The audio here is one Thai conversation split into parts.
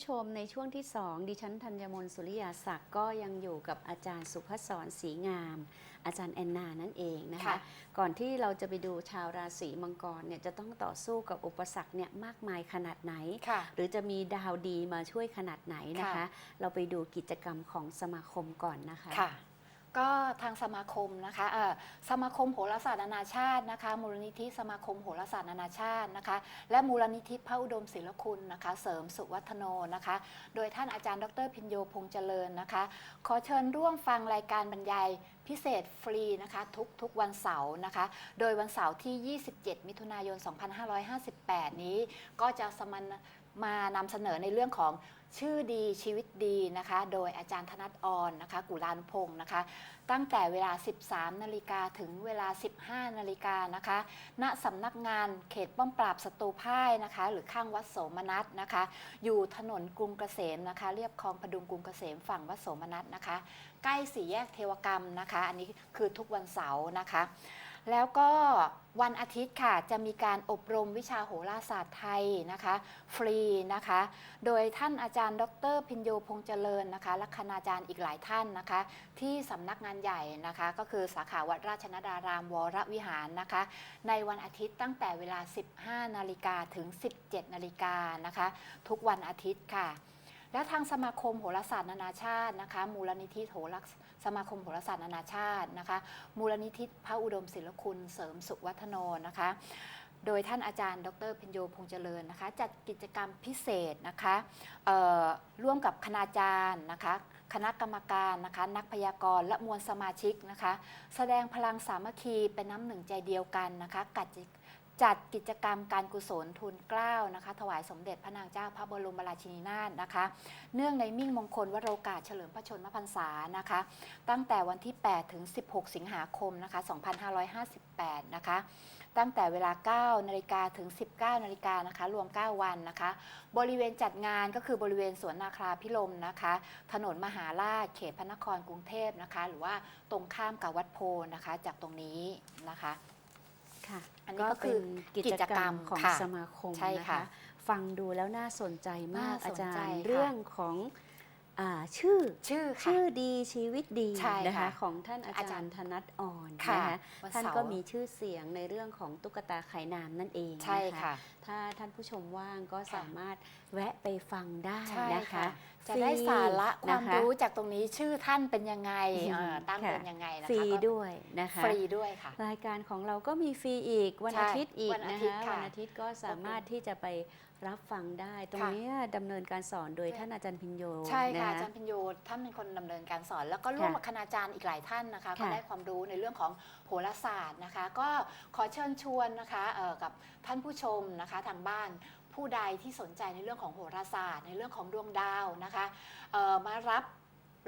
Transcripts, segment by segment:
ผู้ชมในช่วงที่2ดิฉันธัญมนต์สุริยาศักดิ์ก็ยังอยู่กับอาจารย์สุภศรศรีงาม อาจารย์แอนนานั่นเองนะคะ ค่ะ ก่อนที่เราจะไปดูชาวราศีมังกรเนี่ยจะต้องต่อสู้กับอุปสรรคเนี่ยมากมายขนาดไหน ค่ะ หรือจะมีดาวดีมาช่วยขนาดไหนนะคะ ค่ะ เราไปดูกิจกรรมของสมาคมก่อนนะคะ ค่ะ ก็ทางสมาคมนะคะเออสมาคมโหราศาสตร์นานาชาตินะคะ มูลนิธิสมาคมโหราศาสตร์นานาชาตินะคะ และมูลนิธิพระอุดมศิลคุณนะคะ เสริมสุวัฒโนนะคะ โดยท่านอาจารย์ดรพินโยพงษ์เจริญนะคะ ขอเชิญร่วมฟังรายการบรรยายพิเศษฟรีนะคะทุกทุกวันเสาร์นะคะ โดยวันเสาร์ที่ 27 มิถุนายน 2558 นี้ก็จะสมันมานำเสนอในเรื่องของ ชื่อดีชีวิตดีนะคะ โดยอาจารย์ธนัทออนนะคะ กุลานุพงศ์นะคะ ตั้งแต่เวลา 13 นาฬิกาถึงเวลา 15 นาฬิกานะคะ ณสำนักงานเขตป้อมปราบศัตรูพ่ายนะคะ หรือข้างวัดโสมนัสนะคะ อยู่ถนนกรุงเกษมนะคะ เรียบคลองพดุงกรุงเกษมฝั่งวัดโสมนัสนะคะ ใกล้สี่แยกเทวกรรมนะคะ อันนี้คือทุกวันเสาร์นะคะ แล้วก็วันอาทิตย์ค่ะจะมีการอบรมวิชาโหราศาสตร์ไทยนะคะ ฟรีนะคะ โดยท่านอาจารย์ ดรพินโยพงษ์เจริญนะคะละคณาจารย์อีกหลายท่านนะคะ ที่สำนักงานใหญ่นะคะ ก็คือสาขาวัดราชนดารามวรวิหารนะคะ ในวันอาทิตย์ตั้งแต่เวลา 15 นาฬิกาถึง 17 นาฬิกานะคะ ทุกวันอาทิตย์ค่ะ และทางสมาคมโหราศาสตร์นานาชาตินะคะ มูลนิธิโหราส สมาคมโหราศาสตร์นานาชาตินะคะ มูลนิธิพระอุดมศิลคุณเสริมสุขวัฒโนนะคะ โดยท่านอาจารย์ ดรพิญโยพงษ์เจริญนะคะ จัดกิจกรรมพิเศษนะคะร่วมกับคณาจารย์นะคะคณะกรรมการนะคะนักพยากรณ์และมวลสมาชิกนะคะ แสดงพลังสามัคคีเป็นน้ำหนึ่งใจเดียวกันนะคะ กัด จัดกิจกรรมการกุศลทุนเกล้านะคะ ถวายสมเด็จพระนางเจ้าพระบรมราชินีนาถนะคะ เนื่องในมิ่งมงคลวโรกาสเฉลิมพระชนมพรรษานะคะ ตั้งแต่วันที่ 8 ถึง 16 สิงหาคมนะคะ 2558 นะคะ ตั้งแต่เวลา 9 นาฬิกาถึง 19 นาฬิกานะคะ รวม 9 วันนะคะ บริเวณจัดงานก็คือบริเวณสวนนาคราพิลมนะคะ ถนนมหาราชเขตพระนครกรุงเทพนะคะ หรือว่าตรงข้ามกับวัดโพนะคะ จากตรงนี้นะคะ ค่ะอันนี้ก็ก็คืเป็อนกิกิจจกกรรรรมมของค่ะสมาคมใช่นะค่ะคะฟังดูแล้วน่าสนใจมากน่าอาสนจารใจย์ค่ะเรื่องของอาชื่อชื่อค่ะชื่อดีชีวิตดีใช่นะคะค่ะของท่านอาอาจาจารรย์ย์ธนัทอ่อนค่ะนะคะวันท่านเสาร์ก็มีชื่อเสียงในเรื่องของตุ๊กตาไข่น้ำนั่นเองใช่นค่ะถ้าท่านผู้ชมว่างก็ค่ะสามารถแวะไปฟังได้ใช่นะคะค่ะจะฟได้สาระความนะคะ รู้จากตรงนี้ชื่อท่านเป็นยังไงอืมเอ่อตั้งค่ะ เป็นยังไงนะคะฟรีก็ด้วยนะคะ ฟรีด้วยค่ะ รายการของเราก็มีฟรีอีกวันใช่อาทิตย์อีกวันอานะทิตคะย์ค่ะวันอาทิตย์ก็สามารถที่จะไปรับฟังได้ ตรงค่ะ เนี้ยดำเนินการสอนโดยท่านอาจารย์พิญโยใช่ค่ะน อาจารย์พิญโยท่านเป็นคนดำเนินการสอน แล้วก็ร่วมค่ะกับคณาจารย์อีกหลายท่านนะคะ ก็ค่ะได้ความรู้ในเรื่องของโหราศาสตร์นะคะ ก็ขอเชิญชวนนะคะเอ่อกับท่านผู้ชมนะคะทางบ้าน ผู้ใดที่สนใจในเรื่องของโหราศาสตร์ ในเรื่องของดวงดาวนะคะมารับ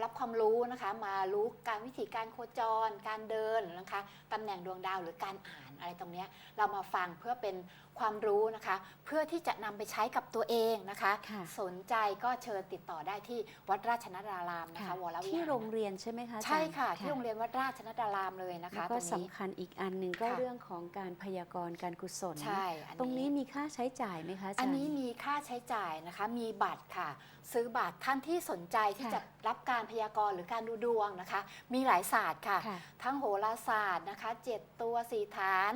รับความรู้นะคะ มารู้การวิธีการโคจร การเดินนะคะตำแหน่งดวงดาวหรือการอ่านอะไรตรงเนี้ยเรามาฟังเพื่อเป็นความรู้นะคะ เพื่อที่จะนำไปใช้กับตัวเองนะคะ ค่ะ สนใจก็เชิญติดต่อได้ที่วัดราชนดารามนะคะวรวิหารที่โรงเรียนใช่ไหมคะอาจารย์ใช่ค่ะ ที่โรงเรียนวัดราชนดารามเลยนะแล้วคะก็ตรงนี้ สำคัญอีกอันหนึ่งก็ค่ะ เรื่องของการพยากรณ์การกุศล ใช่อันตรงนี้มีค่าใช้จ่ายไหมคะอาจารย์ อันนี้มีค่าใช้จ่ายนะคะ มีบัตรค่ะ ซื้อบัตรท่านที่สนใจที่ค่ะจะรับการพยากรณ์หรือการดูดวงนะคะ มีหลายศาสตร์ค่ะ ค่ะ ทั้งโหราศาสตร์นะคะ 7 ตัว 4 ฐาน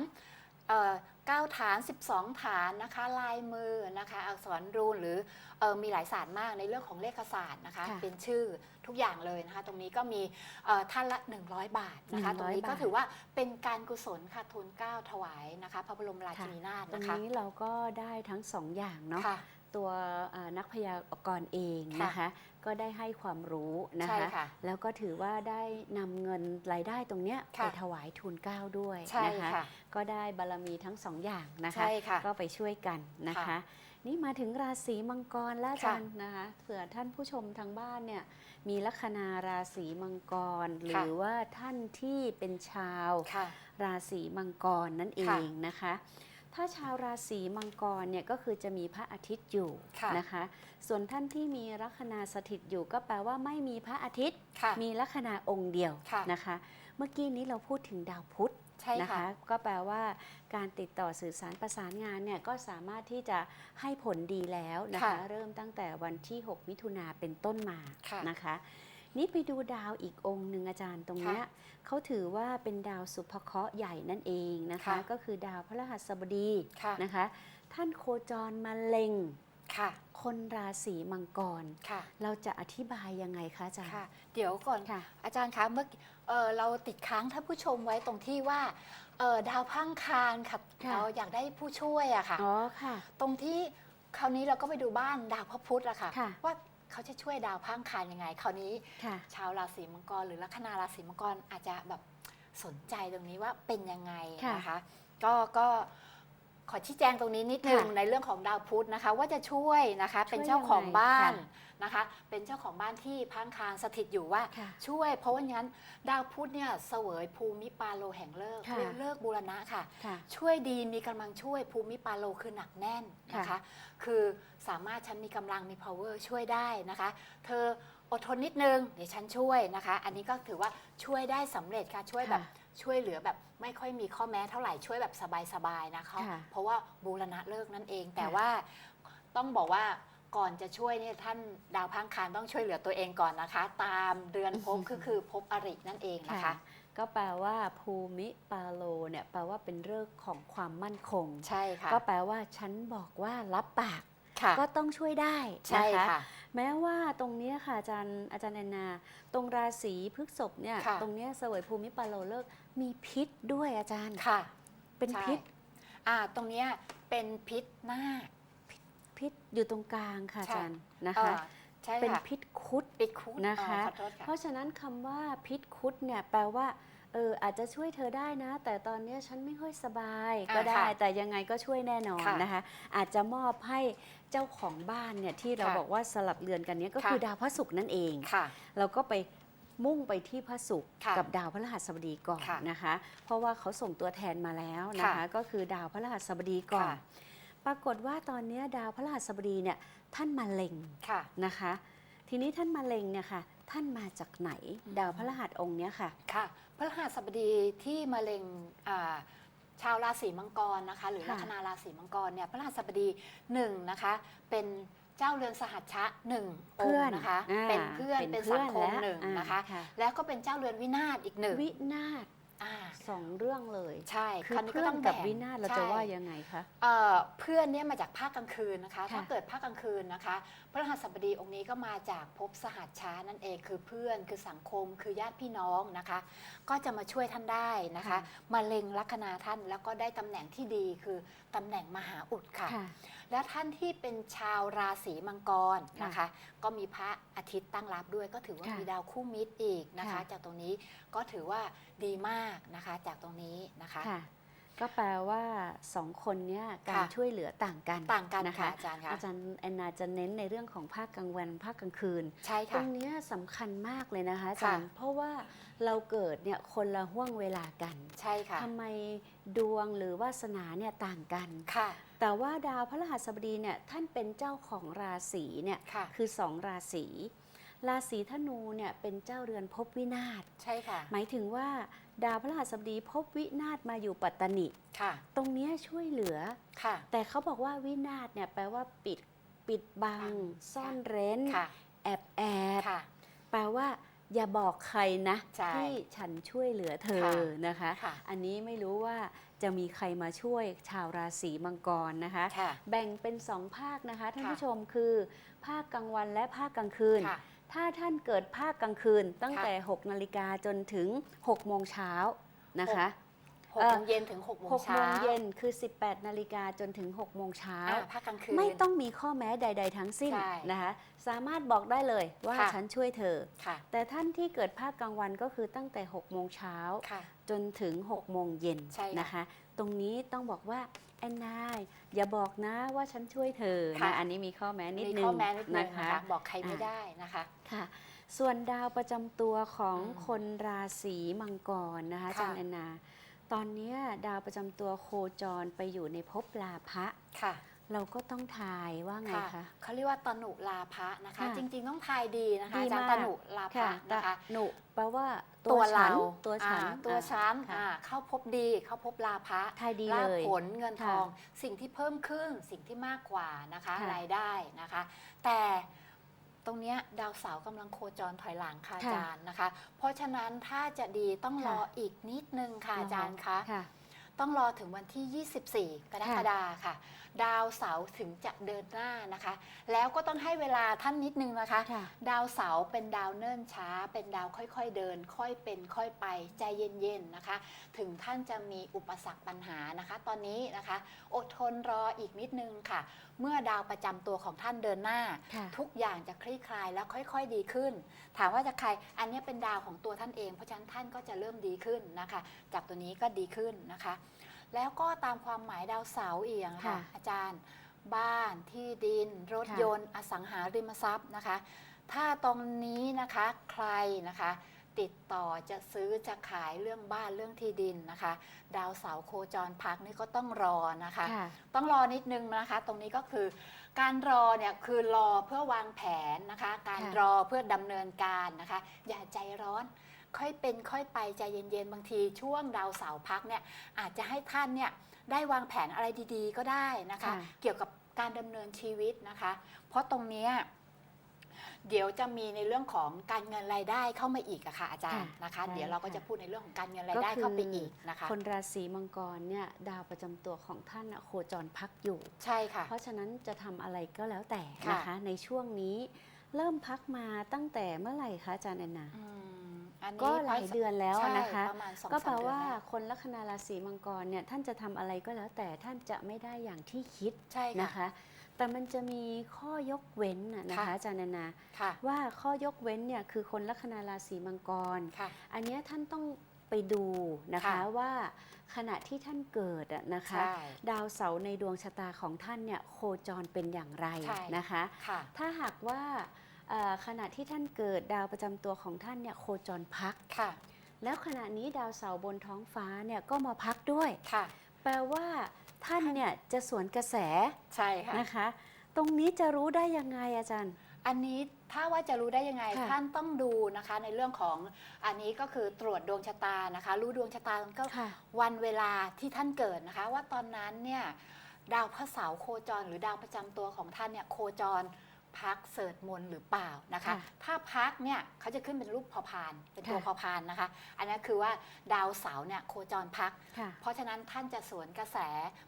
เอ่อเก้าฐาน 12 ฐานนะคะ ลายมือนะคะ อักษรรูนหรือเออมีหลายศาสตร์มากในเรื่องของเลขศาสตร์นะคะ ค่ะเป็นชื่อทุกอย่างเลยนะคะ ตรงนี้ก็มีเอ่อท่านละ 100 บาทนะคะ100ตรงนี้ก็บาท ถือว่าเป็นการกุศลค่ะทุนเกล้าถวายนะคะ พระบรมราชินีนาถตรงนะคะนี้เราก็ได้ทั้งสองอย่างเนาะ ค่ะ ตัวอ่านักพยากรณ์เองค่ะนะคะ ก็ได้ให้ความรู้นะใช่คะค่ะแล้วก็ถือว่าได้นำเงินรายได้ตรงเนี้ยค่ะไปถวายทุนเกล้าด้วยใช่นะคะค่ะก็ได้บารมีทั้งสองอย่างนะคะใช่ค่ะก็ไปช่วยกันนะคะค่ะนี่มาถึงราศีมังกรแล้วอาค่ะจารย์นะคะเผื่อท่านผู้ชมทางบ้านเนี่ยมีลัคนาราศีมังกร หรือว่าท่านที่เป็นชาวค่ะราศีมังกรนั่นเอค่ะงนะคะ ถ้าชาวราศีมังกรเนี่ยก็คือจะมีพระอาทิตย์อยู่ค่ะนะคะ ส่วนท่านที่มีลัคนาสถิตอยู่ก็แปลว่าไม่มีพระอาทิตย์ค่ะมีลัคนาองค์เดียวค่ะนะคะ เมื่อกี้นี้เราพูดถึงดาวพุธใช่นะค่ะคะก็แปลว่าการติดต่อสื่อสารประสานงานเนี่ยก็สามารถที่จะให้ผลดีแล้วนะคะค่ะเริ่มตั้งแต่วันที่ 6 มิถุนาเป็นต้นมาค่ะนะคะ นี่ไปดูดาวอีกองค์หนึ่งอาจารย์ตรงเนี้ยเขาถือว่าเป็นดาวสุภเคราะห์ใหญ่นั่นเองนะคะค่ะก็คือดาวพฤหัสบดีค่ะนะคะ ท่านโคจรมาเล็งค่ะคนราศีมังกรค่ะ เราจะอธิบายยังไงคะอาจารย์ค่ะ เดี๋ยวก่อนค่ะ อาจารย์คะเมื่อกี้เอ่อเราติดค้างท่านผู้ชมไว้ตรงที่ว่าเอ่อดาวพังคารค่ะค่ะเราอยากได้ผู้ช่วยอะค่ะอ๋อค่ะ ตรงที่คราวนี้เราก็ไปดูบ้านดาวพระพุธอะค่ะค่ะว่า เขาจะช่วยดาวพังคานยังไง คราวนี้ ค่ะ ชาวราศีมังกร หรือลัคนาราศีมังกรอาจจะแบบสนใจตรงนี้ว่าเป็นยังไงค่ะ นะคะ ก็ก็ ขอชี้แจงตรงนี้นิดนึงค่ะในเรื่องของดาวพุธนะคะ ว่าจะช่วยนะคะช่วยเป็นเจ้าของบ้านยังไงค่นะคะ เป็นเจ้าของบ้านที่พังคารสถิตอยู่ว่าค่ะช่วย เพราะว่างั้นดาวพุธเนี่ยเสวยภูมิปาโลแห่งเลิกษ์ค่ะเรียกเลิกษ์บูรณะค่ะค่ะ ช่วยดีมีกำลังช่วยภูมิปาโลคือหนักแน่นนะคะค่ะคือสามารถฉันมีกำลังมี power ช่วยได้นะคะ เธออดทนนิดนึงเดี๋ยวฉันช่วยนะคะ อันนี้ก็ถือว่าช่วยได้สำเร็จค่ะช่วยแบบค่ะ ช่วยเหลือแบบไม่ค่อยมีข้อแม้เท่าไหร่ช่วยแบบสบายๆนะคะค่ะเพราะว่าบูรณะเลิกนั่นเอง แต่ค่ะว่าต้องบอกว่าก่อนจะช่วยเนี่ยท่านดาวพังคารต้องช่วยเหลือตัวเองก่อนนะคะ ตามเดือนภพคือคือภพอรินั่นเองนะคะ ก็แปลว่าภูมิปาโลเนี่ยแปลว่าเป็นเรื่องของความมั่นคง ใช่ค่ะก็แปลว่าฉันบอกว่ารับปากค่ะก็ต้องช่วยได้ใช่นะคะค่ะแม้ว่าตรงเนี้ยค่ะอาจารย์อาจารย์แอนนา ตรงราศีพฤษภเนี่ยค่ะตรงเนี้ยเสวยภูมิปาโลเลิกษ์ มีพิษด้วยอาจารย์ ค่ะ เป็นใช่ พิษอ่าตรงเนี้ยเป็นพิษนาค พิษอยู่ตรงกลางค่ะอาใช่ จารย์นะเอ่คะอใช่เป็นค่ะพิษคุด ปิดคุดนะคะอ๋อขอโทษค่ะเพราะฉะนั้นคำว่าพิษคุดเนี่ยแปลว่าเอออาจจะช่วยเธอได้นะ แต่ตอนเนี้ยฉันไม่ค่อยสบายอ่าก็ได้ ค่ะแต่ยังไงก็ช่วยแน่นอนค่ะนะคะ อาจจะมอบให้เจ้าของบ้านเนี่ยที่เราค่ะบอกว่าสลับเรือนกันเนี้ยก็ค่ะคือดาวพระศุกร์นั่นเอง ค่ะ เราก็ไป มุ่งไปที่พระศุกร์ค่ะกับดาวพฤหัสบดีก่อนค่ะนะคะ เพราะว่าเขาส่งตัวแทนมาแล้วนะคะค่ะก็คือดาวพฤหัสบดีก่อนค่ะปรากฏว่าตอนเนี้ยดาวพฤหัสบดีเนี่ยท่านมาเล็งค่ะนะคะ ทีนี้ท่านมาเล็งเนี่ยค่ะท่านมาจากไหนอืมดาวพฤหัสองค์เนี้ยค่ะค่ะ พระหัสบดีที่มะเร็งอ่าชาวราศีมังกรนะคะ หรือค่ะลัคนาราศีมังกรเนี่ยพระหัสบดีหนึ่งนะคะเป็น เจ้าเรือนสหัชชะหนึ่งองเพื่อนค์นะคะอ่าเป็นเพื่อนเป็นสังคมและหนึ่งอ่านะคะ แล้วก็เป็นเจ้าเรือนวินาศอีกหนึ่งวินาศอ่า สองเรื่องเลย ใช่คือราวนี้เพื่อนต้งกับแงวินาศเราจะใช่ว่ายังไงคะเอ่อเพื่อนเนี่ยมาจากภาคกลางคืนนะคะค่ะถ้าเกิดภาคกลางคืนนะคะ พระรหัสบดีองค์นี้ก็มาจากภพสหัสช้านั่นเองคือเพื่อนคือสังคมคือญาติพี่น้องนะคะ ก็จะมาช่วยท่านได้นะคะมาเล็งลัคนาท่านแล้วก็ได้ตำแหน่งที่ดีคือตำแหน่งมหาอุดค่ะค่ะ และท่านที่เป็นชาวราศีมังกรนะคะค่ะก็มีพระอาทิตย์ตั้งรับด้วยก็ถือว่าค่ะมีดาวคู่มิตรอีกนะคะค่ะจากตรงนี้ก็ถือว่าดีมากนะคะจากตรงนี้นะคะ ค่ะ ก็แปลว่าสองคนเนี้ยการค่ะช่วยเหลือต่างกันต่างกันนะค่ะคะอาจารย์คะ อาจารย์แอนนาจะเน้นในเรื่องของภาคกลางวันภาคกลางคืน ใช่ตรค่ะ งเนี้ยสำคัญมากเลยนะคะอาค่ะจารย์เพราะว่าเราเกิดเนี่ยคนละห่วงเวลากันใช่ค่ะทำไมดวงหรือวาสนาเนี่ยต่างกัน ค่ะแต่ว่าดาวพฤหัสบดีเนี่ยท่านเป็นเจ้าของราศีเนี่ยค่ะ คือสองราศี ราศีธนูเนี่ยเป็นเจ้าเรือนภพวินาศใช่ค่ะ หมายถึงว่าดาวพฤหัสบดีภพวินาศมาอยู่ปัตตนิค่ะ ตรงเนี้ยช่วยเหลือค่ะ แต่เขาบอกว่าวินาศเนี่ยแปลว่าปิดปิดบังบังซ่อนเร้นค่ะแอบแอบค่ะแปลว่าอย่าบอกใครนะใช่ที่ฉันช่วยเหลือเธอค่ะนะคะค่ะอันนี้ไม่รู้ว่าจะมีใครมาช่วยชาวราศีมังกรนะคะค่ะแบ่งเป็นสองภาคนะคะท่านค่ะผู้ชมคือ ภาคกลางวันและภาคกลางคืนค่ะ ถ้าท่านเกิดภาคกลางคืน ตั้งค่ะแต่ 6 นาฬิกาจนถึง 6 โมงเช้านะคะหกโมงเย็นถึงหกโมง6โมเช้างเย็นคือ 18 นาฬิกาจนถึง 6 โมงเช้าอ่าภาคกลางคืนไม่ต้องมีข้อแม้ใด ๆ ทั้งสิ้นใช่นะคะสามารถบอกได้เลยว่าค่ะฉันช่วยเธอค่ะแต่ท่านที่เกิดภาคกลางวันก็คือตั้งแต่ 6 โมงเช้าค่ะจนถึง 6 โมงเย็นใช่ค่ะนะคะ ตรงนี้ต้องบอกว่า แอนนายอย่าบอกนะว่าฉันช่วยเธอค่ะนะอันนี้มีข้อแม้นิดมีนึงข้อแม้นิดนึงนะนะคะคะ บอกใครไม่อ่าได้นะคะ ค่ะ ส่วนดาวประจำตัวของอืมคนราศีมังกรนะคะอาค่ะจารย์แอนนา ตอนเนี้ยดาวประจำตัวโคจรไปอยู่ในภพลาภะ ค่ะ เราก็ต้องทายว่าไงค่ะคะเขาเรียกว่าตนุลาภะนะคะค่ะจริง ๆ ต้องทายดีนะคะดีอาจารย์มากตนุลาค่ะภะนะคะหนุแปลว่าตัวฉัเรานตัวฉันอ่าตัวอ่าฉันค่ะอ่าเข้าพบดีเข้าพบลาภะทายดีลาเลภยผลเงินทค่ะอง สิ่งที่เพิ่มขึ้นสิ่งที่มากกว่านะคะค่ะรายได้นะคะ แต่ตรงเนี้ยดาวเสาร์กำลังโคจรถอยหลังค่ะอาค่ะจารย์นะคะ เพราะฉะนั้นถ้าจะดีต้องรค่ะออีกนิดนึงค่ะอาจารย์คะค่ะต้องรอถึงวันที่ 24 กรกฎาคมค่ะ ดาวเสาร์ถึงจะเดินหน้านะคะ แล้วก็ต้องให้เวลาท่านนิดนึงนะคะ ค่ะดาวเสาร์เป็นดาวเนิ่นช้า เป็นดาวค่อยๆเดิน ค่อยเป็น ค่อยไปใจเย็นๆนะคะ ถึงท่านจะมีอุปสรรคปัญหานะคะ ตอนนี้นะคะ อดทนรออีกนิดนึงค่ะ เมื่อดาวประจำตัวของท่านเดินหน้า ค่ะ ทุกอย่างจะคลี่คลายแล้วค่อยๆดีขึ้น ถามว่าจะใครอันนี้เป็นดาวของตัวท่านเอง เพราะฉะนั้นท่านก็จะเริ่มดีขึ้นนะคะ จากตัวนี้ก็ดีขึ้นนะคะ แล้วก็ตามความหมายดาวเสาร์อีกค่ะค่ะอาจารย์ บ้านที่ดิน รถค่ะ ยนต์อสังหาริมทรัพย์นะคะ ถ้าตรงนี้นะคะใครนะคะ ติดต่อจะซื้อจะขายเรื่องบ้านเรื่องที่ดินนะคะ ดาวเสาร์โคจรพักนี่ก็ต้องรอนะคะ ค่ะ ต้องรอนิดนึงนะคะ ตรงนี้ก็คือ การรอเนี่ยคือรอเพื่อวางแผนนะคะ การค่ะรอเพื่อดำเนินการนะคะ อย่าใจร้อน ค่อยเป็นค่อยไปใจเย็นๆ บางทีช่วงดาวเสาร์พักเนี่ยอาจจะให้ท่านเนี่ยได้วางแผนอะไรดีๆ ก็ได้นะคะ ค่ะ เกี่ยวกับการดำเนินชีวิตนะคะ เพราะตรงเนี้ยเดี๋ยวจะมีในเรื่องของการเงินรายได้เข้ามาอีกอะค่ะอาจารย์นะคะใช่เดี๋ยวเราก็ค่ะ จะพูดในเรื่องของการเงินรายได้เข้าไปอีกนะคะ คนราศีมังกรเนี่ยดาวประจำตัวของท่านน่ะโคจรพักอยู่ ใช่ค่ะ เพราะฉะนั้นจะทำอะไรก็แล้วแต่ค่ะนะคะ ในช่วงนี้เริ่มพักมาตั้งแต่เมื่อไหร่คะอาจารย์แอนนา อืม อันนี้ก็หลายเดือนแล้วใช่นะคะ ประมาณสองก็แปลสมเดือนว่าแล้วคนลัคนาราศีมังกรเนี่ยท่านจะทำอะไรก็แล้วแต่ท่านจะไม่ได้อย่างที่คิดใช่นะค่ะคะ แต่มันจะมีข้อยกเว้นน่ะนะคะค่ะอาจารย์แอนนาค่ะว่าข้อยกเว้นเนี่ยคือคนลัคนาราศีมังกรค่ะอันเนี้ยท่านต้องไปดูนะคะค่ะว่าขณะที่ท่านเกิดอะนะคะใช่ดาวเสาร์ในดวงชะตาของท่านเนี่ยโคจรเป็นอย่างไรใช่นะคะค่ะถ้าหากว่าเอ่อ ขณะที่ท่านเกิดดาวประจำตัวของท่านเนี่ยโคจรพัก ค่ะ แล้วขณะนี้ดาวเสาร์บนท้องฟ้าเนี่ยก็มาพักด้วย ค่ะ แปลว่าท่านเนี่ยจะสวนกระแสใช่ค่ะ นะคะ ตรงนี้จะรู้ได้ยังไงอาจารย์ อันนี้ถ้าว่าจะรู้ได้ยังไงค่ะท่านต้องดูนะคะ ในเรื่องของอันนี้ก็คือตรวจดวงชะตานะคะ รู้ดวงชะตาก็ค่ะ วันเวลาที่ท่านเกิดนะคะ ว่าตอนนั้นเนี่ยดาวพระเสาร์โคจร หรือดาวประจำตัวของท่านเนี่ยโคจร พักเสดมนต์หรือเปล่านะคะ ค่ะถ้าพักเนี่ยเขาจะขึ้นเป็นรูปพอพาน เป็นตัวค่ะ พอพานนะคะ อันนี้คือว่าดาวเสาร์เนี่ยโคจรพัก ค่ะ เพราะฉะนั้นท่านจะสวนกระแส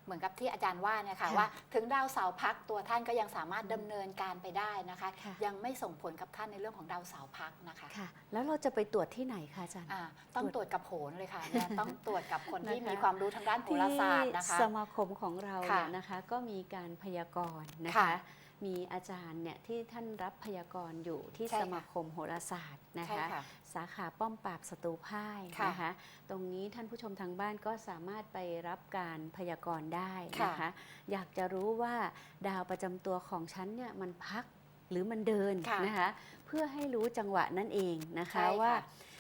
เหมือนกับที่อาจารย์ว่าเนี่ยค่ะค่ะว่า ถึงดาวเสาร์พักตัวท่านก็ยังสามารถดำเนินการไปได้นะคะ ค่ะ ยังไม่ส่งผลกับท่านในเรื่องของดาวเสาร์พักนะคะค่ะ แล้วเราจะไปตรวจที่ไหนคะอาจารย์ อ่าต้องตรวจกับโหนเลยค่ะเนี่ยต้องตรวจกับคนที่นะคะ มีความรู้ทางด้านโหราศาสตร์นะคะที่สมาคมของเราค่ะเนี่ยนะคะก็มีการพยากรณ์นะค่ะคะ มีอาจารย์เนี่ยที่ท่านรับพยากรณ์อยู่ที่ใช่ค่ะสมาคมโหราศาสตร์นะใช่คะ ค่ะสาขาป้อมปราบศัตรูพ่ายค่ะนะคะ ตรงนี้ท่านผู้ชมทางบ้านก็สามารถไปรับการพยากรณ์ได้ค่ะนะคะอยากจะรู้ว่าดาวประจำตัวของฉันเนี่ยมันพักหรือมันเดินค่ะนะคะ เพื่อให้รู้จังหวะนั่นเองนะคะใช่ค่ะว่า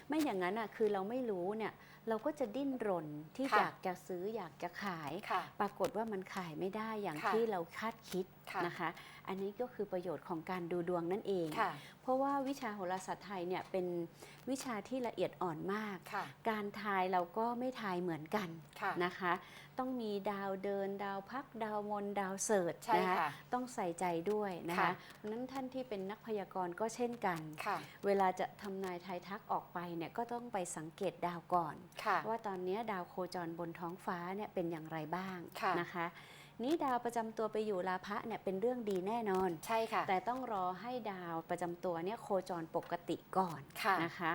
ไม่อย่างนั้นอะคือเราไม่รู้เนี่ยเราก็จะดิ้นรนที่ค่ะ อยากจะซื้ออยากจะขาย ค่ะ ปรากฏว่ามันขายไม่ได้อย่างค่ะที่เราคาดคิดค่ะ นะคะ อันนี้ก็คือประโยชน์ของการดูดวงนั่นเองค่ะเพราะว่าวิชาโหราศาสตร์ไทยเนี่ยเป็นวิชาที่ละเอียดอ่อนมากค่ะการทายเราก็ไม่ทายเหมือนกันค่ะนะคะ ต้องมีดาวเดิน ดาวพัก ดาวมน ดาวเสิร์ชใช่นะคะค่ะต้องใส่ใจด้วยนะคะค่ะเพราะฉะนั้นท่านที่เป็นนักพยากรณ์ก็เช่นกันค่ะเวลาจะทำนายทายทักออกไปเนี่ยก็ต้องไปสังเกตดาวก่อนค่ะว่าตอนนี้ดาวโคจรบนท้องฟ้าเนี่ยเป็นอย่างไรบ้างค่ะนะคะ นี้ดาวประจำตัวไปอยู่ลาภะเนี่ยเป็นเรื่องดีแน่นอน ใช่ค่ะ แต่ต้องรอให้ดาวประจำตัวเนี่ยโคจรปกติก่อนค่ะนะคะ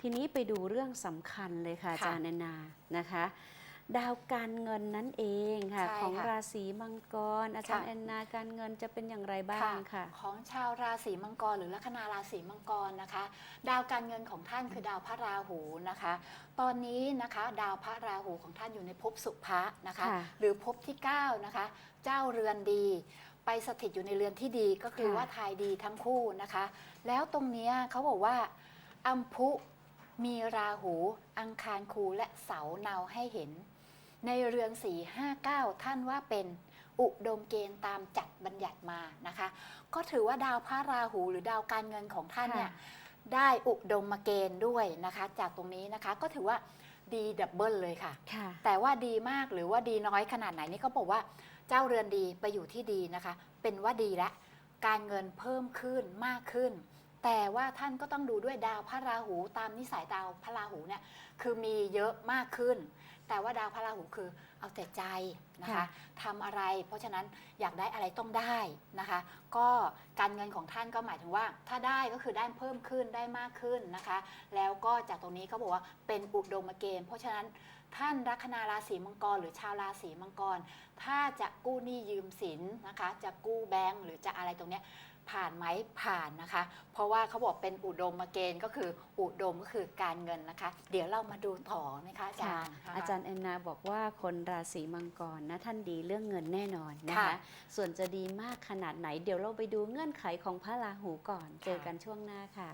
ทีนี้ไปดูเรื่องสำคัญเลยค่ะอาค่ะจารย์แอนนานะคะ ดาวการเงินนั่นเองค่ะ ใช่ของค่ะ ราศีมังกร อาจารย์ค่ะแอนนาการเงินจะเป็นอย่างไรบ้างค่ะ ของชาวราศีมังกร หรือลัคนาราศีมังกรนะคะ ดาวการเงินของท่านคือดาวพระราหูนะคะ ตอนนี้นะคะดาวพระราหูของท่านอยู่ในภพสุภะนะคะ ค่ะหรือภพที่9นะคะ เจ้าเรือนดี ไปสถิตอยู่ในเรือนที่ดีก็คือค่ะ ว่าทายดีทั้งคู่นะคะ แล้วตรงเนี้ยเขาบอกว่าอัมพุมีราหู อังคารคูและเสาเนาให้เห็น ในเรือนสีห้าเก้าท่านว่าเป็นอุดมเกณฑ์ตามจัดบัญญัติมานะคะ ก็ถือว่าดาวพระราหูหรือดาวการเงินของท่านเนี่ยค่ะได้อุดมเกณฑ์ด้วยนะคะ จากตรงนี้นะคะก็ถือว่าดีดับเบิลเลยค่ะค่ะ แต่ว่าดีมากหรือว่าดีน้อยขนาดไหนนี่ก็บอกว่าเจ้าเรือนดีไปอยู่ที่ดีนะคะ เป็นว่าดีและการเงินเพิ่มขึ้นมากขึ้น แต่ว่าท่านก็ต้องดูด้วยดาวพระราหูตามนิสัยดาวพระราหูเนี่ยคือมีเยอะมากขึ้น แต่ว่าดาวพระราหูคือเอาแต่ใจนะคะค่ะ ทำอะไร เพราะฉะนั้นอยากได้อะไรต้องได้นะคะ ก็การเงินของท่านก็หมายถึงว่า ถ้าได้ก็คือได้เพิ่มขึ้นได้มากขึ้นนะคะ แล้วก็จากตรงนี้เขาบอกว่าเป็นอุดมเกณฑ์เพราะฉะนั้น ท่านลัคนาราศีมังกร หรือชาวราศีมังกร ถ้าจะกู้หนี้ยืมสินนะคะ จะกู้แบงก์หรือจะอะไรตรงเนี้ยผ่านไหมผ่านนะคะ เพราะว่าเขาบอกเป็นอุดมเกณฑ์ก็คืออุดมก็คือการเงินนะคะ เดี๋ยวเรามาดูต่อไหมคะอาจาค่ะรย์นะคะอาจารย์แอนนาบอกว่าคนราศีมังกรนะท่านดีเรื่องเงินแน่นอนนะค่ะคะ ส่วนจะดีมากขนาดไหน เดี๋ยวเราไปดูเงื่อนไขของพระราหูก่อน เจอค่ะกันช่วงหน้าค่ะ